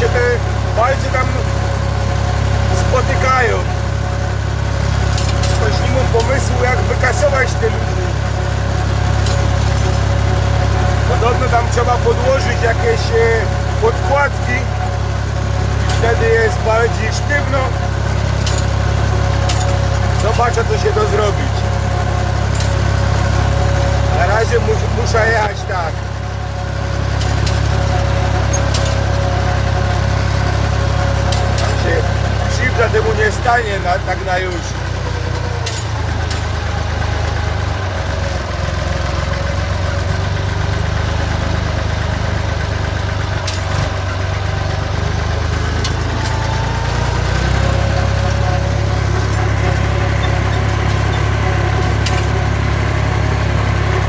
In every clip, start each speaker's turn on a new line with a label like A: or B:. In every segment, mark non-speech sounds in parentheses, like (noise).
A: się te palce tam spotykają. Ktoś nie ma pomysłu jak wykasować te luzy. Podobno tam trzeba podłożyć jakieś e, podkładki. Wtedy jest bardziej sztywno. Zobaczę co się da zrobić. Na razie mus, muszę jechać tak. Tam się temu nie stanie na, tak na już.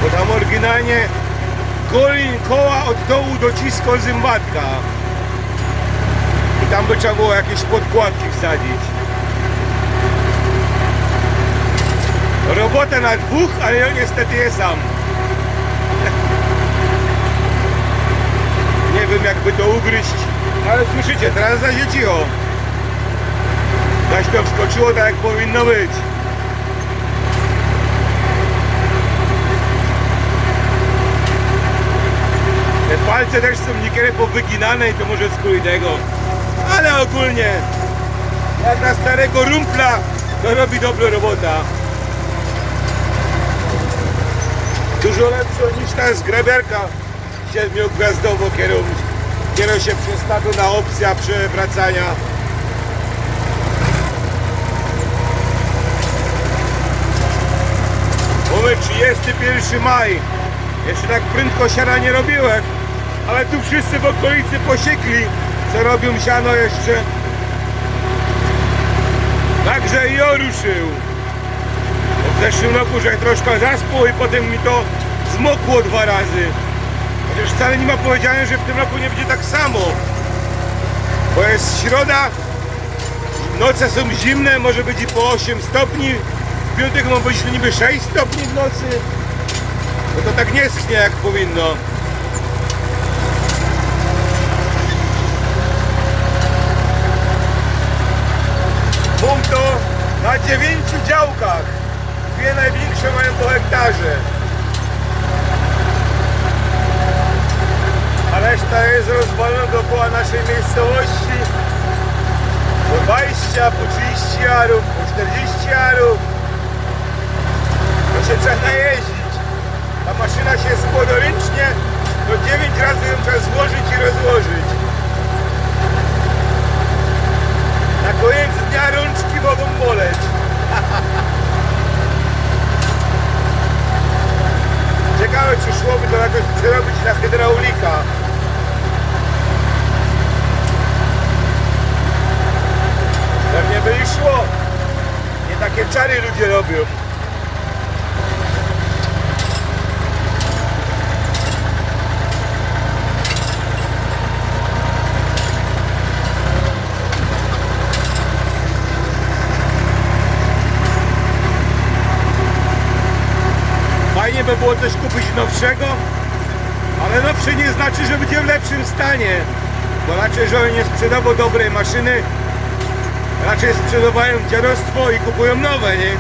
A: Bo tam oryginalnie golin koła od dołu dociskał zębatka. Tam by trzeba było jakieś podkładki wsadzić. Robota na dwóch, ale ja niestety jest sam. Nie wiem jakby to ugryźć, ale słyszycie, teraz zaś cicho. Zaś to wskoczyło tak jak powinno być. Te palce też są niekiedy powyginane i to może z tego. Ale ogólnie, jak na starego rumpla, to robi dobrą robota. Dużo lepszą niż ta zgrabiarka siedmiogwiazdowo, którą, którą się przestawił na opcja przewracania. Mamy 31 maj. Jeszcze tak prędko siana nie robiłem, ale tu wszyscy w okolicy posiekli, co robią siano jeszcze. Także i ja ruszył. W zeszłym roku, że troszkę zaspał i potem mi to zmokło dwa razy. Chociaż wcale nie ma powiedziane, że w tym roku nie będzie tak samo. Bo jest środa, noce są zimne, może być i po 8 stopni. W piątek ma być niby 6 stopni w nocy. No to tak nie schnie jak powinno. Mam to na dziewięciu działkach. Dwie największe mają po hektarze. A reszta jest rozwalona dookoła naszej miejscowości. Po 20, po 30 arów, po 40 arów. To się trzeba najeździć. Ta maszyna się składa ręcznie, to 9 razy ją trzeba złożyć i rozłożyć. Na koniec dnia rączki mogą boleć. (laughs) Ciekawe czy szłoby to jakoś przerobić na hydraulika. Pewnie by i szło. Nie takie czary ludzie robią. Fajnie by było coś kupić nowszego, ale nowsze nie znaczy, że będzie w lepszym stanie. Bo raczej, że oni nie sprzedawał dobrej maszyny, raczej sprzedawają dziadostwo i kupują nowe, nie?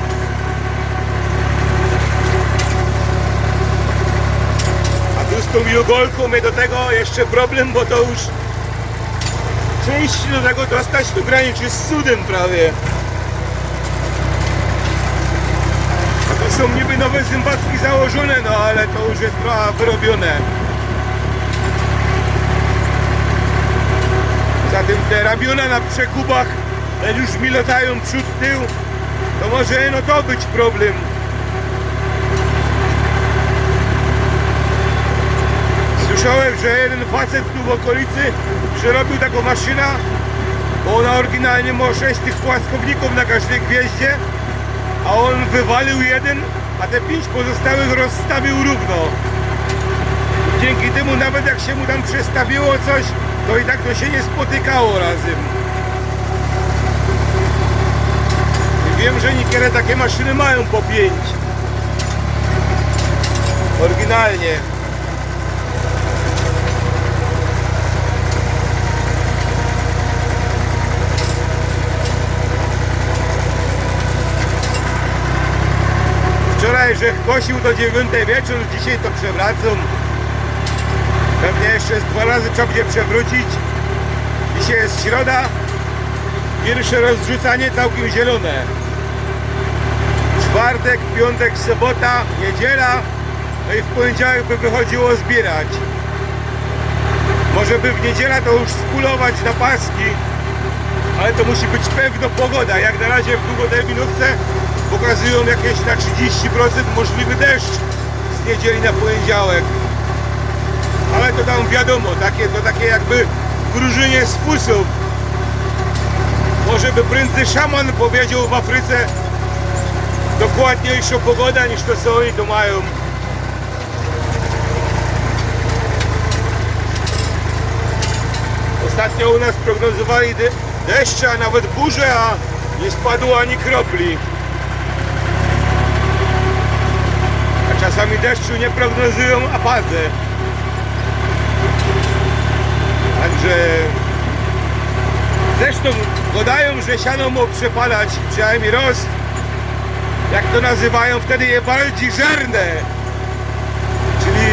A: A tu z tą jugolką mnie do tego jeszcze problem, bo to już części do tego dostać tu graniczy z cudem prawie. Są niby nowe zębatki założone, no ale to już jest trochę wyrobione. Zatem te ramiona na przekubach, jak już mi latają przód, tył, to może no to być problem. Słyszałem, że jeden facet tu w okolicy przerobił taką maszynę, bo ona oryginalnie ma 6 tych płaskowników na każdej gwieździe, a on wywalił jeden, a te pięć pozostałych rozstawił równo. Dzięki temu nawet jak się mu tam przestawiło coś, to i tak to się nie spotykało razem. Wiem, że niekiedy takie maszyny mają po pięć. Oryginalnie. Wczoraj, że kosił do 9 wieczór, dzisiaj to przewracam. Pewnie jeszcze z dwa razy trzeba będzie przewrócić. Dzisiaj jest środa. Pierwsze rozrzucanie całkiem zielone. Czwartek, piątek, sobota, niedziela. No i w poniedziałek by wychodziło zbierać. Może by w niedzielę to już spulować na paski. Ale to musi być pewno pogoda. Jak na razie w długoterminówce pokazują jakieś na 30% możliwy deszcz z niedzieli na poniedziałek. Ale to tam wiadomo, takie, to takie jakby wróżenie z fusów. Może by prędzej szaman powiedział w Afryce dokładniejsza pogoda niż to co oni tu mają. Ostatnio u nas prognozowali de deszcze, a nawet burze, a nie spadło ani kropli. Czasami deszczu nie prognozują, a padze. Także zresztą podają, że siano ma przepadać przynajmniej roz, jak to nazywają, wtedy je bardziej żerne. Czyli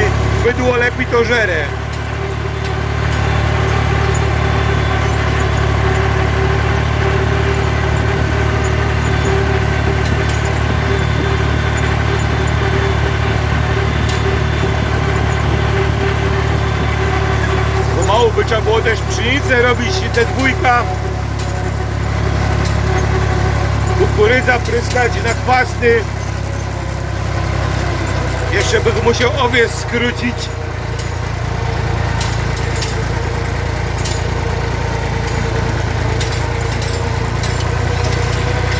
A: bydło lepi to żere. Pomału by trzeba było też pszenicę robić, te dwójka. Kukurydza pryskać na chwasty. Jeszcze by musiał owiec skrócić.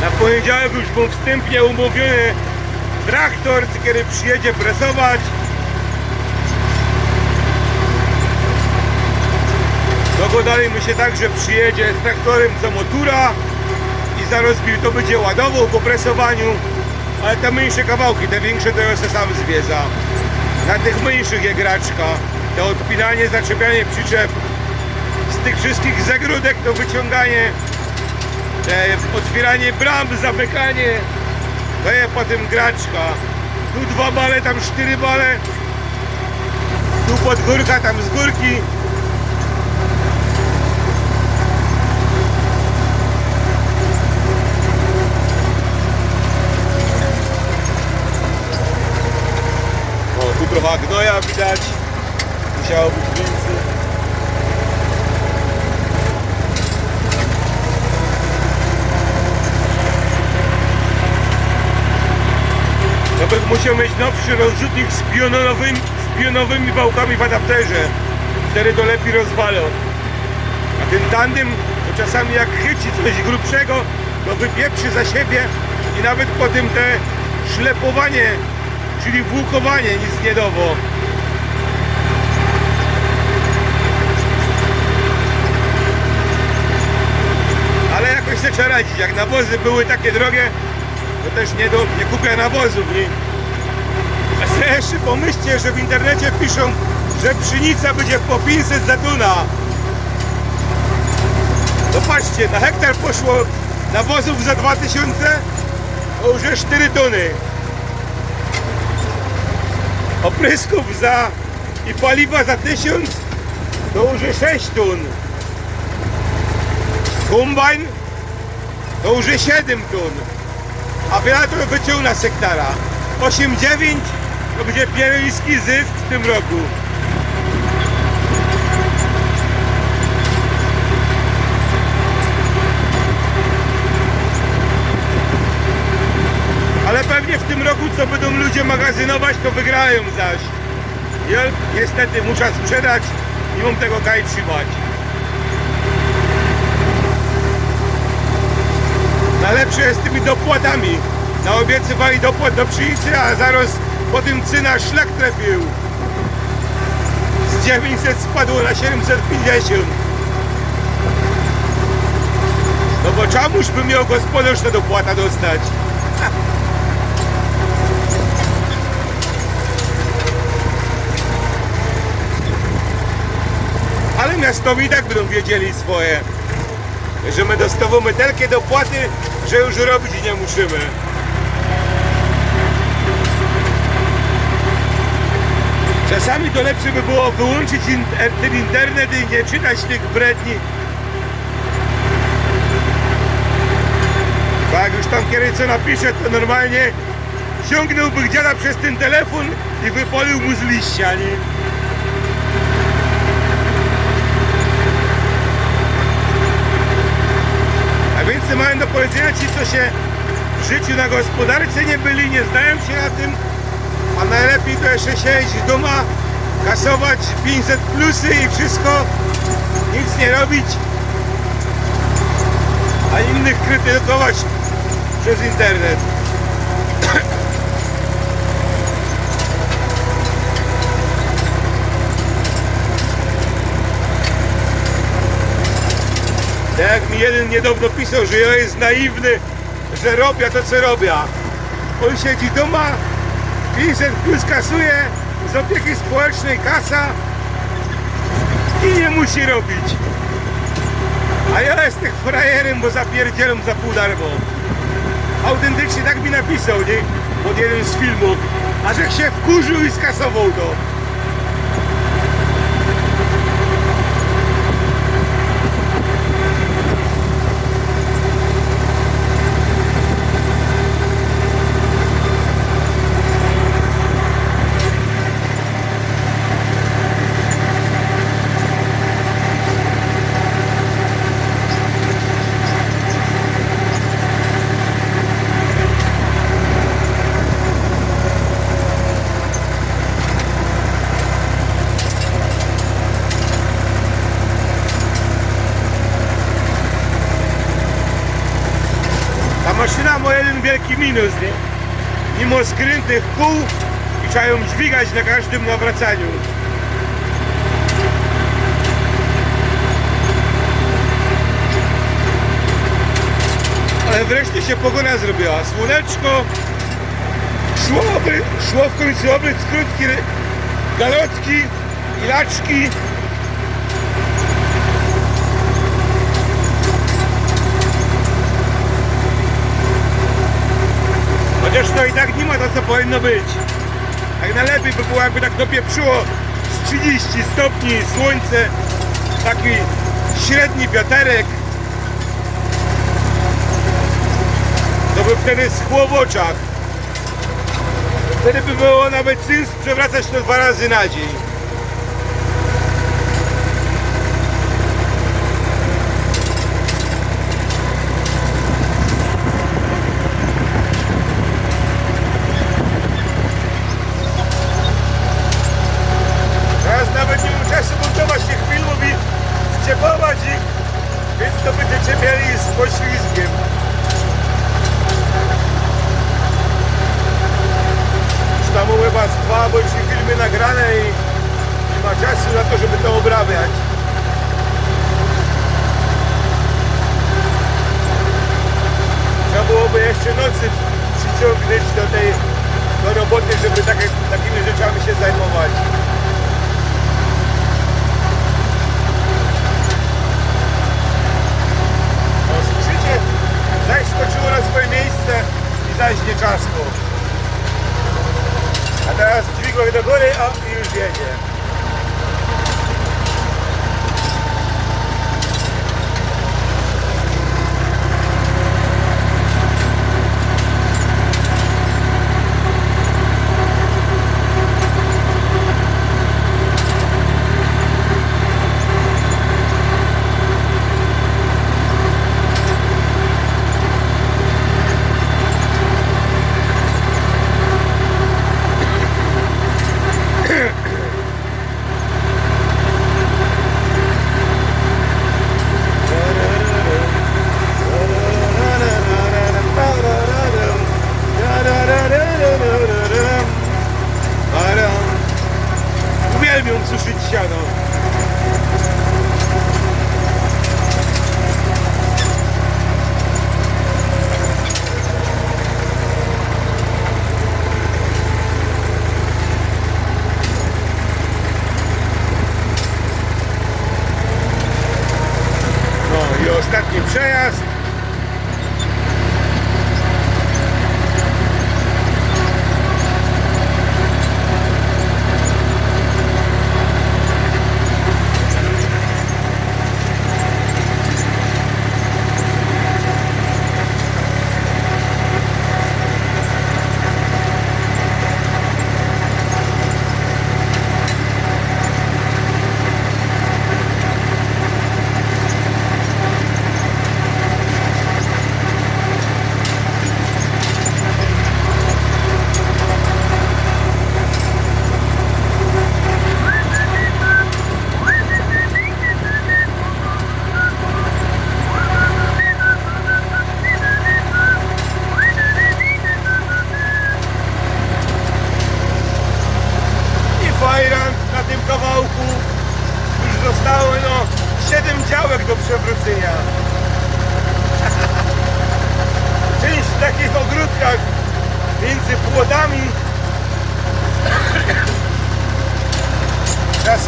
A: Na poniedziałek już był wstępnie umówiony traktor, kiedy przyjedzie presować. Dogadaliśmy się tak, że przyjedzie z traktorem co motura i zaraz to będzie ładował po presowaniu, ale te mniejsze kawałki, te większe to ja sobie sam zwiedza. Na tych mniejszych je graczka, to odpinanie, zaczepianie przyczep, z tych wszystkich zagródek to wyciąganie, te otwieranie bram, zamykanie, to je potem graczka. Tu dwa bale, tam cztery bale, tu pod górka, tam z górki. O, tu trochę gnoja widać. Musiało być więcej. Ja bym musiał mieć nowszy rozrzutnik z pionowymi, z pionowymi wałkami w adapterze. Wtedy to lepiej rozwalą. A ten tandem to czasami jak chyci coś grubszego, to wypieprzy za siebie i nawet potem te szlepowanie, czyli włókowanie nic nie dowo. Ale jakoś se trzeba radzić. Jak nawozy były takie drogie, to też nie, do, nie kupię nawozów. Nie? A jeszcze pomyślcie, że w internecie piszą, że pszenica będzie po 500 za tuna. No patrzcie, na hektar poszło nawozów za 2000, to już jest 4 tony. Oprysków za i paliwa za 1000, to już jest 6 ton. Kombajn jest 7 ton. A wiatr wyciągna z hektara. 8-9 to będzie pierwszy zysk w tym roku. Ale pewnie w tym roku, co będą ludzie magazynować, to wygrają zaś. Ja niestety muszę sprzedać i mam tego kaj trzymać. Najlepsze jest z tymi dopłatami. Naobiecywali dopłat do pszenicy, a zaraz po tym cyna szlak trafił. Z 900 spadło na 750. No bo czemuż by miał gospodarz te dopłata dostać? (laughs) miastowi i tak będą wiedzieli swoje. Że my dostawamy takie dopłaty, że już robić nie musimy. Czasami to lepsze by było wyłączyć in, ten internet i nie czytać tych bredni. Bo jak już tam kiedyś co napisze, to normalnie ciągnąłby dziada przez ten telefon i wypolił mu z liścia, nie? Więcej mają do powiedzenia ci, co się w życiu na gospodarce nie byli, nie znają się na tym, a najlepiej to jeszcze siedzieć w domu, kasować 500 plusy i wszystko, nic nie robić, a innych krytykować przez internet. Tak jak mi jeden niedawno pisał, że ja jest naiwny, że robię to co robię. On siedzi doma, 500 plus kasuje, z opieki społecznej kasa i nie musi robić. A ja jestem frajerem, bo zapierdzielam za pół darmo. Autentycznie tak mi napisał, nie? Pod jeden z filmów. A że się wkurzył i skasował to. Ta maszyna ma jeden wielki minus, nie? Mimo skrętnych kół i trzeba ją dźwigać na każdym nawracaniu. Ale wreszcie się pogoda zrobiła. Słoneczko, szło, szło w końcu obryt krótki, galotki, ilaczki. Chociaż to i tak nie ma to co powinno być. Tak najlepiej by było jakby tak dopieprzyło z 30 stopni, słońce, taki średni wiaterek. To by wtedy schło w oczach. Wtedy by było nawet sens przewracać to dwa razy na dzień. Teraz nawet nie muszę sobie montować tych filmów i wciepować ich, więc to będziecie mieli z poślizgiem. Już tam u was dwa trzy filmy nagrane i nie ma czasu na to, żeby to obrabiać. Trzeba byłoby jeszcze nocy przyciągnąć do tej do roboty, żeby takie, takimi rzeczami się zajmować. O, słyszycie? Zaś skoczyło na swoje miejsce i zaś nie. A teraz dźwigło do góry, o i już jedzie. ostatni przejazd.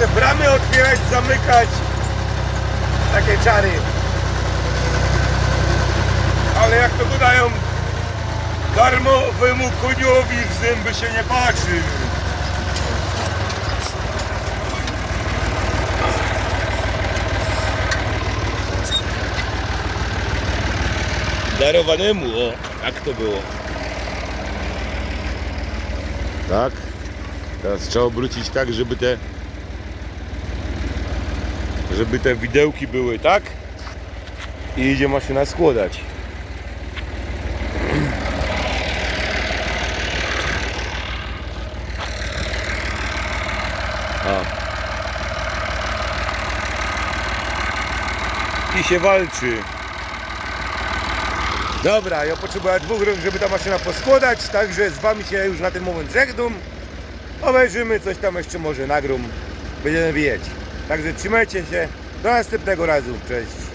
A: Bramy otwierać, zamykać. Takie czary. Ale jak to dodają, darmowemu koniowi w zęby się nie patrzy. Darowanemu, o, jak to było. Tak. Teraz trzeba obrócić tak, żeby te żeby te widełki były tak i idzie maszyna składać. A. I się walczy. Dobra, ja potrzebuję dwóch rąk, żeby ta maszyna poskładać, także z Wami się już na ten moment żegnam. Obejrzymy, coś tam jeszcze może nagrum. Będziemy wiedzieć. Także trzymajcie się. Do następnego razu. Cześć.